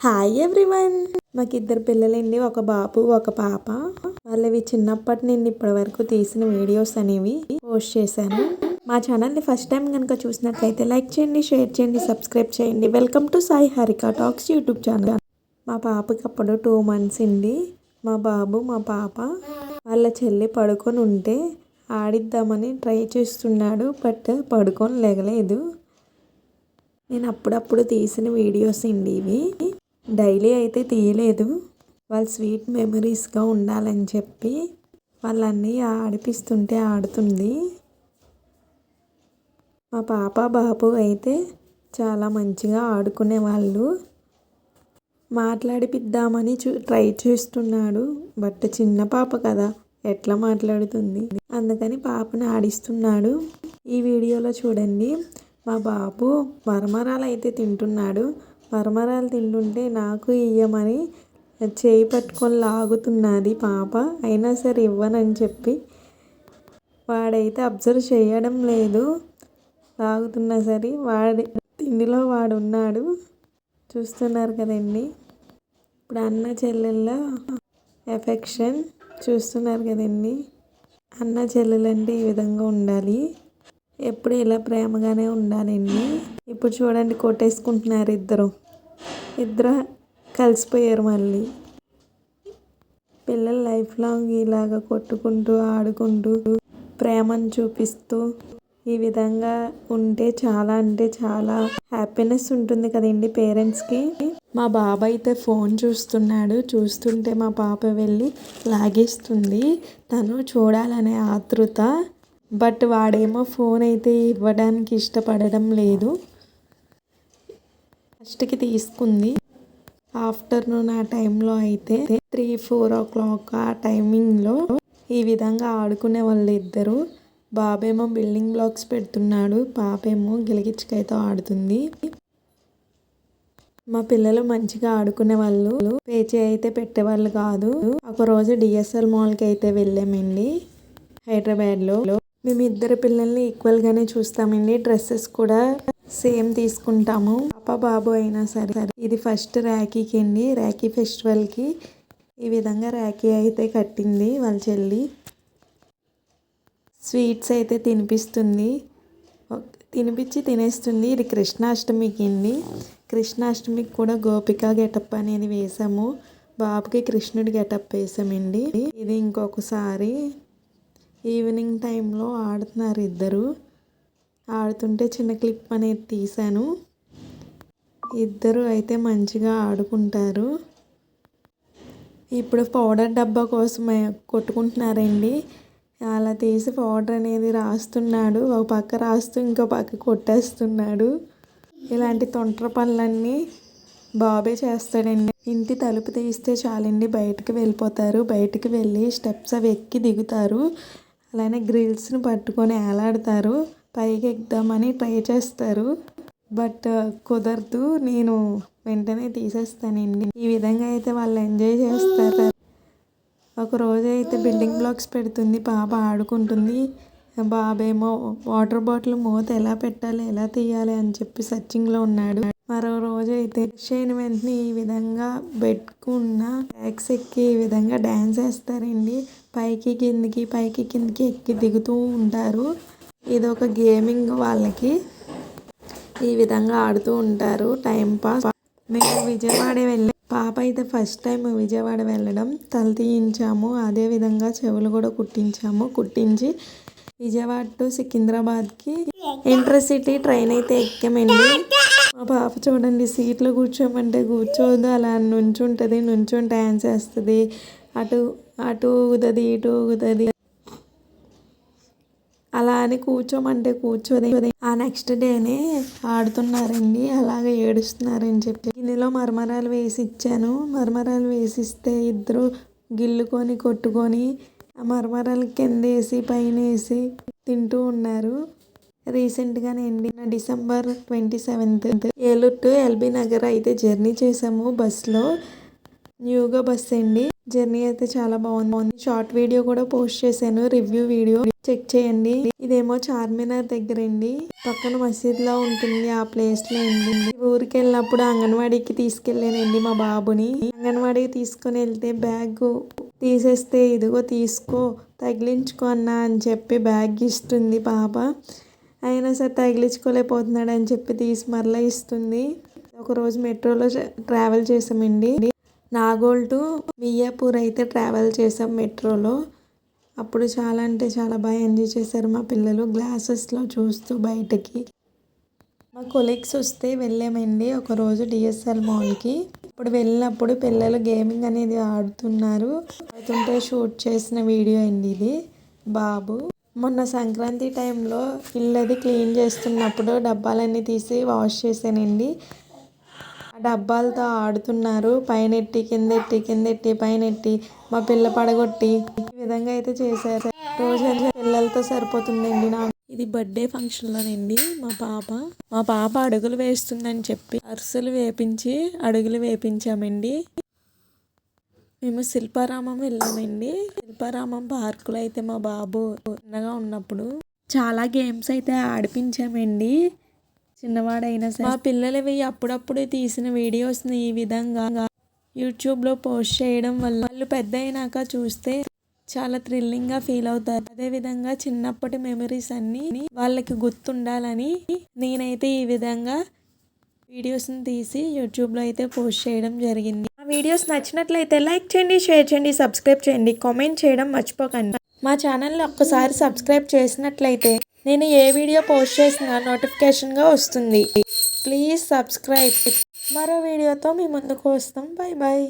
Hi everyone మాకు ఇద్దరు పిల్లలండి ఒక బాబు ఒక పాప. వాళ్ళవి చిన్నప్పటి నుండి ఇప్పటి వరకు తీసిన వీడియోస్ అనేవి పోస్ట్ చేశాను. మా ఛానల్ని ఫస్ట్ టైం కనుక చూసినట్లయితే లైక్ చేయండి షేర్ చేయండి సబ్స్క్రైబ్ చేయండి. Welcome to Sai Harika talks YouTube channel మా పాపకి అప్పుడు టూ మంత్స్ అండి. మా బాబు మా పాప వాళ్ళ చెల్లి పడుకొని ఉంటే ఆడిద్దామని ట్రై చేస్తున్నాడు బట్ పడుకొని లేగలేదు. నేను అప్పుడప్పుడు తీసిన వీడియోస్ అండి ఇవి. డైలీ అయితే తీయలేదు. వాళ్ళ స్వీట్ మెమరీస్గా ఉండాలని చెప్పి వాళ్ళన్నీ ఆడిపిస్తుంటే ఆడుతుంది. మా పాప బాబు అయితే చాలా మంచిగా ఆడుకునే వాళ్ళు. మాట్లాడిపిద్దామని చూ ట్రై చేస్తున్నాడు. బట్ చిన్న పాప కదా ఎట్లా మాట్లాడుతుంది? అందుకని పాపని ఆడిస్తున్నాడు. ఈ వీడియోలో చూడండి మా బాబు మరమరాలు అయితే తింటున్నాడు. మరమరాలు తింటుంటే నాకు ఇయ్యమని చేయి పట్టుకొని లాగుతున్నది పాప. అయినా సరే ఇవ్వనని చెప్పి వాడైతే అబ్జర్వ్ చేయడం లేదు. లాగుతున్నా సరే వాడి తిండిలో వాడు ఉన్నాడు చూస్తున్నారు కదండి. ఇప్పుడు అన్న చెల్లెళ్ళ ఎఫెక్షన్ చూస్తున్నారు కదండి. అన్న చెల్లెలంటే ఈ విధంగా ఉండాలి. ఎప్పుడు ఇలా ప్రేమగానే ఉండాలండి. ఇప్పుడు చూడండి కొట్టేసుకుంటున్నారు ఇద్దరు. ఇద్దరు కలిసిపోయారు మళ్ళీ. పిల్లలు లైఫ్ లాంగ్ ఇలాగ కొట్టుకుంటూ ఆడుకుంటూ ప్రేమను చూపిస్తూ ఈ విధంగా ఉంటే చాలా అంటే చాలా హ్యాపీనెస్ ఉంటుంది కదండి పేరెంట్స్కి. మా బాబు అయితే ఫోన్ చూస్తున్నాడు. చూస్తుంటే మా పాప వెళ్ళి లాగేస్తుంది. తను చూడాలనే ఆతృత. బట్ వాడేమో ఫోన్ అయితే ఇవ్వడానికి ఇష్టపడడం లేదు. ఫస్ట్కి తీసుకుంది. ఆఫ్టర్నూన్ ఆ టైంలో అయితే త్రీ ఫోర్ ఓ క్లాక్ ఆ టైమింగ్లో ఈ విధంగా ఆడుకునే వాళ్ళు ఇద్దరు. బాబేమో బిల్డింగ్ బ్లాక్స్ పెడుతున్నాడు. పాపేమో గిలిగిచ్చికాయతో ఆడుతుంది. మా పిల్లలు మంచిగా ఆడుకునే వాళ్ళు. పేచీ అయితే పెట్టేవాళ్ళు కాదు. ఒకరోజు డిఎస్ఎల్ మాల్కి అయితే వెళ్ళామండి హైదరాబాద్లో. మేము ఇద్దరు పిల్లల్ని ఈక్వల్గానే చూస్తామండి. డ్రెస్సెస్ కూడా సేమ్ తీసుకుంటాము. పాప బాబు అయినా సరే సరే. ఇది ఫస్ట్ ర్యాకీకి అండి ర్యాకీ ఫెస్టివల్కి ఈ విధంగా ర్యాకీ అయితే కట్టింది వాళ్ళ చెల్లి. స్వీట్స్ అయితే తినిపిస్తుంది. తినిపించి తినేస్తుంది. ఇది కృష్ణాష్టమికి అండి కృష్ణాష్టమికి కూడా గోపిక గెటప్ అనేది వేసాము. బాబుకి కృష్ణుడి గెటప్ వేసామండి. ఇది ఇంకొకసారి ఈవినింగ్ టైంలో ఆడుతున్నారు ఇద్దరు. ఆడుతుంటే చిన్న క్లిప్ అనేది తీశాను. ఇద్దరు అయితే మంచిగా ఆడుకుంటారు. ఇప్పుడు పౌడర్ డబ్బా కోసం కొట్టుకుంటున్నారండి. అలా తీసి పౌడర్ అనేది రాస్తున్నాడు. ఒక పక్క రాస్తూ ఇంకో పక్క కొట్టేస్తున్నాడు. ఇలాంటి తొంటర పనులన్నీ బాబే చేస్తాడండి. ఇంటి తలుపు తీస్తే చాలండి బయటకు వెళ్ళిపోతారు. బయటకు వెళ్ళి స్టెప్స్ అవి ఎక్కి దిగుతారు. అలానే గ్రిల్స్ని పట్టుకొని ఏలాడతారు. పైకి ఎక్కుదామని ట్రై చేస్తారు. బట్ కుదరదు. నేను వెంటనే తీసేస్తానండి ఈ విధంగా అయితే వాళ్ళు ఎంజాయ్ చేస్తారు. ఒక రోజు అయితే బిల్డింగ్ బ్లాక్స్ పెడుతుంది. పాప ఆడుకుంటుంది. బాబేమో వాటర్ బాటిల్ మూత ఎలా పెట్టాలి ఎలా తీయాలి అని చెప్పి సర్చింగ్లో ఉన్నాడు. మరో రోజు అయితే అయిన వెంటనే ఈ విధంగా పెట్టుకున్న ట్యాక్స్ ఎక్కి ఈ విధంగా డ్యాన్స్ వేస్తారండి. పైకి కిందికి పైకి కిందికి ఎక్కి దిగుతూ ఉంటారు. ఇది ఒక గేమింగ్ వాళ్ళకి ఈ విధంగా ఆడుతూ ఉంటారు. Time pass. మేము విజయవాడ వెళ్ళి పాప అయితే ఫస్ట్ టైం విజయవాడ వెళ్ళడం. తల తీయించాము. అదేవిధంగా చెవులు కూడా కుట్టించాము. కుట్టించి విజయవాడ టు సికింద్రాబాద్కి ఇంటర్సిటీ ట్రైన్ అయితే ఎక్కామండి. మా పాప చూడండి సీట్లో కూర్చోమంటే కూర్చోదు. అలా నుంచుంటుంది నుంచుంటే డ్యాన్స్ వేస్తుంది. అటు అటు ఊగుతుంది ఇటు ఊగుతుంది. అలా అని కూర్చోమంటే కూర్చోది. ఆ నెక్స్ట్ డేనే ఆడుతున్నారండి అలాగే ఏడుస్తున్నారని చెప్పి. గిన్నెలో మరమరాలు వేసి ఇచ్చాను మరమరాలు వేసిస్తే ఇద్దరు గిల్లుకొని కొట్టుకొని ఆ మరమరాలు కింద వేసి పైన వేసి తింటూ ఉన్నారు. రీసెంట్గానే అండి December twenty seventh Eluru to LB Nagar అయితే జర్నీ చేసాము బస్లో న్యూగా బస్ అండి జర్నీ అయితే చాలా బాగుంది. షార్ట్ వీడియో కూడా పోస్ట్ చేశాను. రివ్యూ వీడియో చెక్ చేయండి. ఇదేమో చార్మినార్ దగ్గర అండి పక్కన మసీద్ లా ఉంటుంది. ఆ ప్లేస్లో అండి ఊరికి వెళ్ళినప్పుడు అంగన్వాడీకి తీసుకెళ్ళానండి మా బాబుని. అంగన్వాడీకి తీసుకొని వెళ్తే బ్యాగ్ తీసేస్తే ఇదిగో తీసుకో తగిలించుకో అన్నా అని చెప్పి బ్యాగ్ ఇస్తుంది పాప. అయినా సరే తగిలించుకోలేకపోతున్నాడు అని చెప్పి తీసి మరలా ఇస్తుంది. ఒకరోజు మెట్రోలో ట్రావెల్ చేసామండి నాగోల్ టు మియాపూర్ అయితే ట్రావెల్ చేసాం మెట్రోలో. అప్పుడు చాలా అంటే చాలా బాగా ఎంజాయ్ చేశారు మా పిల్లలు గ్లాసెస్లో చూస్తూ బయటకి. మా కొలీగ్స్ వస్తే వెళ్ళామండి ఒకరోజు డిఎస్ఎల్ మాల్కి. ఇప్పుడు వెళ్ళినప్పుడు పిల్లలు గేమింగ్ అనేది ఆడుతున్నారు. అవుతుంటే షూట్ చేసిన వీడియో అండి ఇది. బాబు. మొన్న సంక్రాంతి టైంలో ఇల్లది క్లీన్ చేస్తున్నప్పుడు డబ్బాలన్నీ తీసి వాష్ చేశానండి. డబ్బాలతో ఆడుతున్నారు. పైన ఎట్టి కింద ఎట్టి కింద ఎట్టి పైన ఎట్టి మా పిల్ల పడగొట్టి ఈ విధంగా అయితే చేశారు. రోజు పిల్లలతో సరిపోతుందండి నాకు. ఇది బర్త్డే ఫంక్షన్లోనండి మా పాప. మా పాప అడుగులు వేస్తుందని చెప్పి అరుసలు వేపించి అడుగులు వేపించామండి. మేము శిల్పారామం వెళ్ళామండి. శిల్పారామం పార్కులో అయితే మా బాబు చిన్నగా ఉన్నప్పుడు చాలా గేమ్స్ అయితే ఆడిపించామండి. చిన్నవాడైనా సరే. మా పిల్లలవి అప్పుడప్పుడు తీసిన వీడియోస్ని ఈ విధంగా యూట్యూబ్లో పోస్ట్ చేయడం వల్ల వాళ్ళు పెద్ద అయినాక చూస్తే చాలా థ్రిల్లింగ్గా ఫీల్ అవుతారు. అదేవిధంగా చిన్నప్పటి మెమరీస్ అన్నీ వాళ్ళకి గుర్తుండాలని నేనైతే ఈ విధంగా వీడియోస్ని తీసి యూట్యూబ్లో అయితే పోస్ట్ చేయడం జరిగింది. ఆ వీడియోస్ నచ్చినట్లయితే లైక్ చేయండి షేర్ చేయండి సబ్స్క్రైబ్ చేయండి కామెంట్ చేయడం మర్చిపోకండి. మా ఛానల్ని ఒక్కసారి సబ్స్క్రైబ్ చేసినట్లయితే నేను ఏ వీడియో పోస్ట్ చేసినా నోటిఫికేషన్గా వస్తుంది. ప్లీజ్ సబ్స్క్రైబ్ మరో వీడియోతో మీ ముందుకు వస్తాం. Bye bye